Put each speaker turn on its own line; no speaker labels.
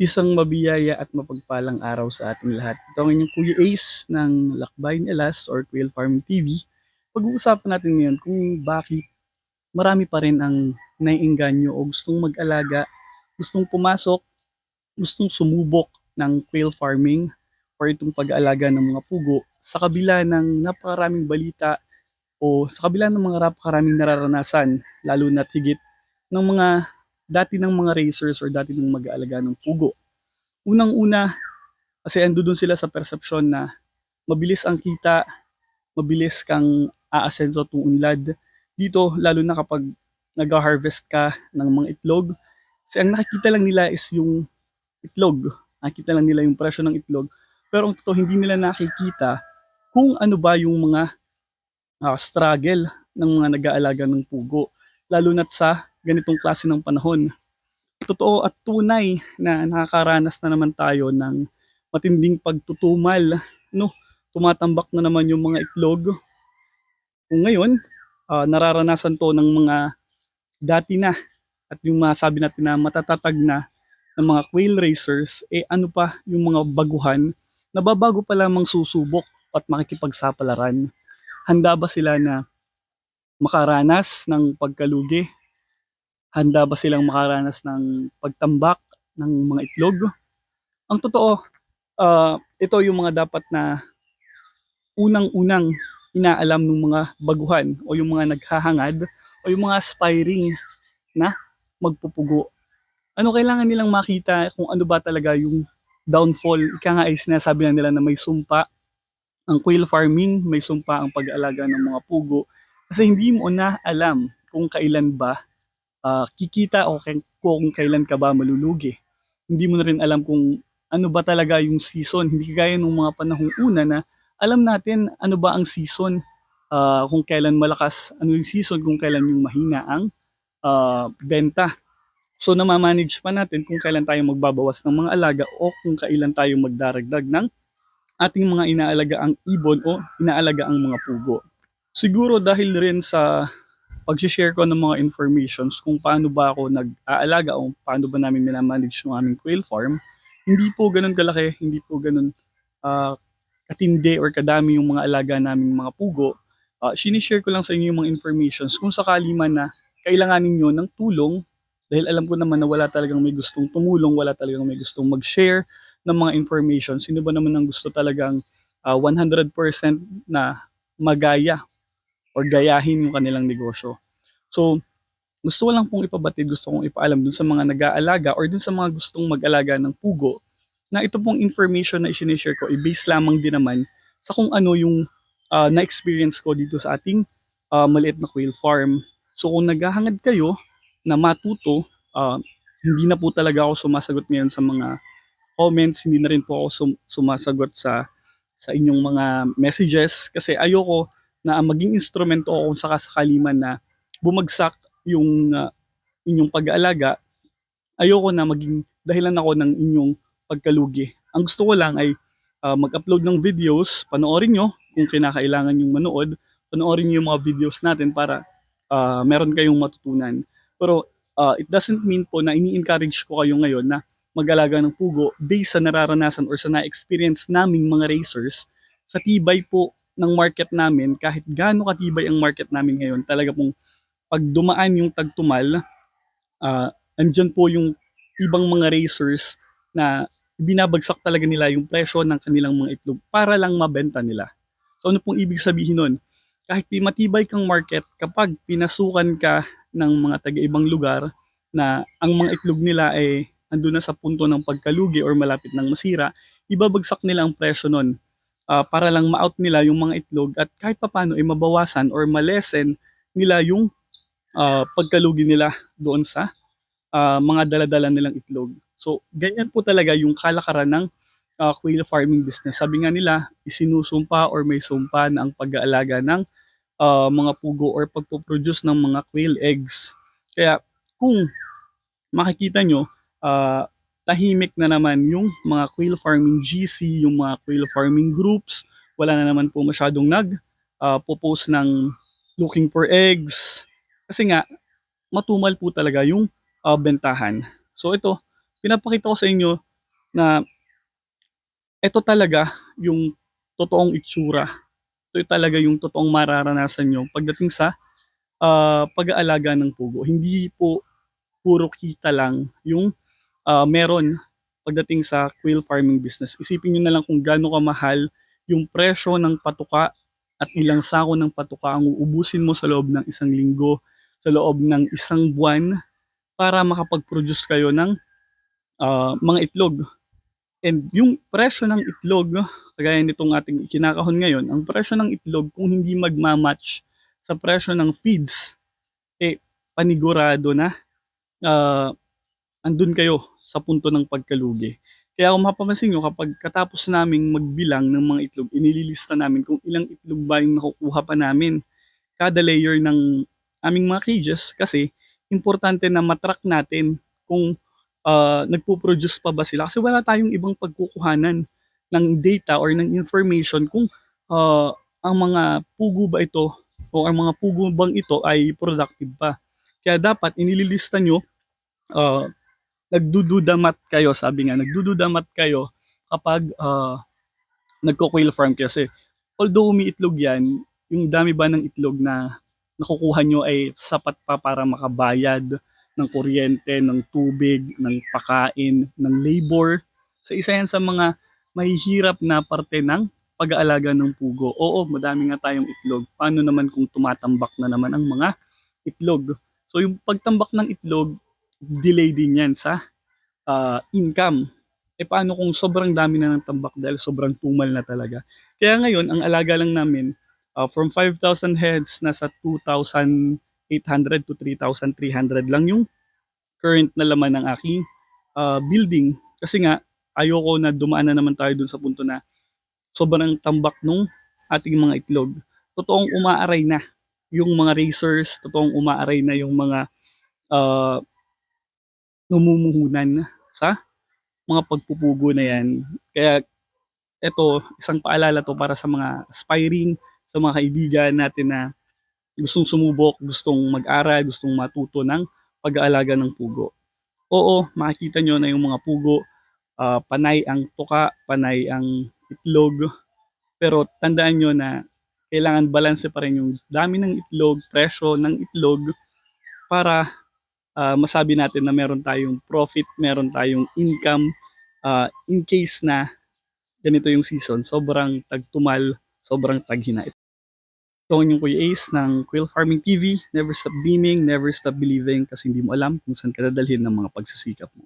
Isang mabiyaya at mapagpalang araw sa ating lahat. Ito ang inyong Kuya Ace ng Lakbay ni Alas or Quail Farming TV. Pag-uusapan natin ngayon kung bakit marami pa rin ang naiinganyo o gustong mag-alaga, gustong pumasok, gustong sumubok ng quail farming or itong pag-aalaga ng mga pugo sa kabila ng napakaraming balita o sa kabila ng mga napakaraming nararanasan, lalo na higit ng mga dati ng mga racers or dati ng mag-aalaga ng pugo. Unang-una, kasi ando dun sila sa perception na mabilis ang kita, mabilis kang aasenso at uunlad. Dito, lalo na kapag nag-harvest ka ng mga itlog, kasi ang nakikita lang nila is yung itlog. Nakikita lang nila yung presyo ng itlog. Pero ang totoo, hindi nila nakikita kung ano ba yung mga ah, struggle ng mga nag-aalaga ng pugo. Lalo na sa ganitong klase ng panahon. Totoo at tunay na nakakaranas na naman tayo ng matinding pagtutumal. No? Tumatambak na naman yung mga itlog. Kung ngayon, ah, nararanasan to ng mga dati na at yung masabi natin na matatatag na ng mga quail racers, eh ano pa yung mga baguhan na babago pa lamang susubok at makikipagsapalaran. Handa ba sila na makaranas ng pagkalugi? Handa ba silang makaranas ng pagtambak ng mga itlog? Ang totoo, ah, ito yung mga dapat na unang-unang inaalam ng mga baguhan o yung mga naghahangad o yung mga aspiring na magpupugo. Ano kailangan nilang makita kung ano ba talaga yung downfall. Ika nga ay sinasabi na nila na may sumpa ang quail farming, may sumpa ang pag-aalaga ng mga pugo. Kasi hindi mo na alam kung kailan ba ah, kikita o kung kailan ka ba malulugi. Hindi mo na rin alam kung ano ba talaga yung season. Hindi kagaya nung mga panahong una na alam natin ano ba ang season, ah, kung kailan malakas, ano yung season, kung kailan yung mahina ang ah, benta. So namamanage pa natin kung kailan tayo magbabawas ng mga alaga o kung kailan tayo magdaragdag ng ating mga inaalaga ang ibon o inaalaga ang mga pugo. Siguro dahil rin sa pag-share ko ng mga informations kung paano ba ako nag-aalaga o paano ba namin minamanage yung aming quail farm, hindi po ganun kalaki, hindi po ganun ah, katindi or kadami yung mga alaga naming mga pugo. Uh, sinishare ko lang sa inyo yung mga informations kung sakali man na kailanganin nyo ng tulong dahil alam ko naman na wala talagang may gustong tumulong, wala talagang may gustong mag-share ng mga information. Sino ba naman ang gusto talagang ah, 100% na magaya or gayahin yung kanilang negosyo. So, gusto ko lang pong ipabatid, gusto kong ipaalam dun sa mga nag-aalaga or dun sa mga gustong mag-alaga ng pugo na ito pong information na isinishare ko, i-base lamang din naman sa kung ano yung ah, na-experience ko dito sa ating ah, maliit na quail farm. So kung naghahangad kayo na matuto, ah, hindi na po talaga ako sumasagot ngayon sa mga comments, hindi na rin po ako sum- sumasagot sa sa inyong mga messages kasi ayoko na maging instrumento ako kung sakasakali man na bumagsak yung ah, inyong pag-aalaga, ayoko na maging dahilan ako ng inyong pagkalugi. Ang gusto ko lang ay ah, mag-upload ng videos, panoorin nyo kung kinakailangan yung manood, panoorin nyo yung mga videos natin para ah, meron kayong matutunan. Pero ah, it doesn't mean po na ini-encourage ko kayo ngayon na mag-alaga ng pugo based sa nararanasan or sa na-experience naming mga racers sa tibay po ng market namin, kahit gaano katibay ang market namin ngayon, talaga pong pag dumaan yung tagtumal, ah andyan po yung ibang mga racers na binabagsak talaga nila yung presyo ng kanilang mga itlog para lang mabenta nila. So ano pong ibig sabihin nun? Kahit di matibay kang market, kapag pinasukan ka ng mga taga-ibang lugar na ang mga itlog nila ay andun na sa punto ng pagkalugi or malapit ng masira, ibabagsak nila ang presyo nun ah, para lang ma-out nila yung mga itlog at kahit papano ay mabawasan or malesen nila yung ah, pagkalugi nila doon sa ah, mga daladala nilang itlog. So, ganyan po talaga yung kalakaran ng ah, quail farming business. Sabi nga nila, isinusumpa or may sumpa na ang pag-aalaga ng ah, mga pugo or pagpo-produce ng mga quail eggs. Kaya kung makikita nyo, ah, tahimik na naman yung mga quail farming GC, yung mga quail farming groups. Wala na naman po masyadong nag ah, popost ng looking for eggs. Kasi nga, matumal po talaga yung ah, bentahan. So ito, pinapakita ko sa inyo na ito talaga yung totoong itsura. Ito talaga yung totoong mararanasan nyo pagdating sa ah, pag-aalaga ng pugo. Hindi po puro kita lang yung ah, meron pagdating sa quail farming business. Isipin nyo na lang kung gaano kamahal yung presyo ng patuka at ilang sako ng patuka ang uubusin mo sa loob ng isang linggo, sa loob ng isang buwan para makapag-produce kayo ng ah, mga itlog. And yung presyo ng itlog, kagaya nitong ating kinakahon ngayon, ang presyo ng itlog kung hindi magmamatch sa presyo ng feeds, eh panigurado na ah, andun kayo sa punto ng pagkalugi. Kaya kung mapapansin nyo, kapag katapos naming magbilang ng mga itlog, inililista namin kung ilang itlog ba yung nakukuha pa namin kada layer ng aming mga cages kasi importante na matrack natin kung ah, nagpo-produce pa ba sila kasi wala tayong ibang pagkukuhanan ng data or ng information kung ah, ang mga pugo ba ito o ang mga pugo bang ito ay productive pa. Kaya dapat inililista nyo ah, nagdududamat kayo, sabi nga, nagdududamat kayo kapag ah, nagko-quail farm kayo. Kasi although umiitlog yan, yung dami ba ng itlog na nakukuha nyo ay sapat pa para makabayad ng kuryente, ng tubig, ng pakain, ng labor. So isa yan sa mga mahihirap na parte ng pag-aalaga ng pugo. Oo, madami nga tayong itlog. Paano naman kung tumatambak na naman ang mga itlog? So yung pagtambak ng itlog, delay din yan sa ah, income. Eh paano kung sobrang dami na ng tambak dahil sobrang tumal na talaga. Kaya ngayon, ang alaga lang namin, ah, from 5,000 heads, nasa 2,800 to 3,300 lang yung current na laman ng aking ah, building. Kasi nga, ayoko na dumaan na naman tayo dun sa punto na sobrang tambak nung ating mga itlog. Totoong umaaray na yung mga racers, totoong umaaray na yung mga ah, namumuhunan sa mga pagpupugo na yan. Kaya ito, isang paalala to para sa mga aspiring, sa mga kaibigan natin na gustong sumubok, gustong mag-aral, gustong matuto ng pag-aalaga ng pugo. Oo, makikita nyo na yung mga pugo, ah, panay ang tuka, panay ang itlog, pero tandaan nyo na kailangan balanse pa rin yung dami ng itlog, presyo ng itlog, para ah, masabi natin na meron tayong profit, meron tayong income, ah, in case na ganito yung season, sobrang tagtumal, sobrang taghina. Ito inyong Kuya Ace ng Quail Farming TV. Never stop dreaming, never stop believing kasi hindi mo alam kung saan ka dadalhin ng mga pagsisikap mo.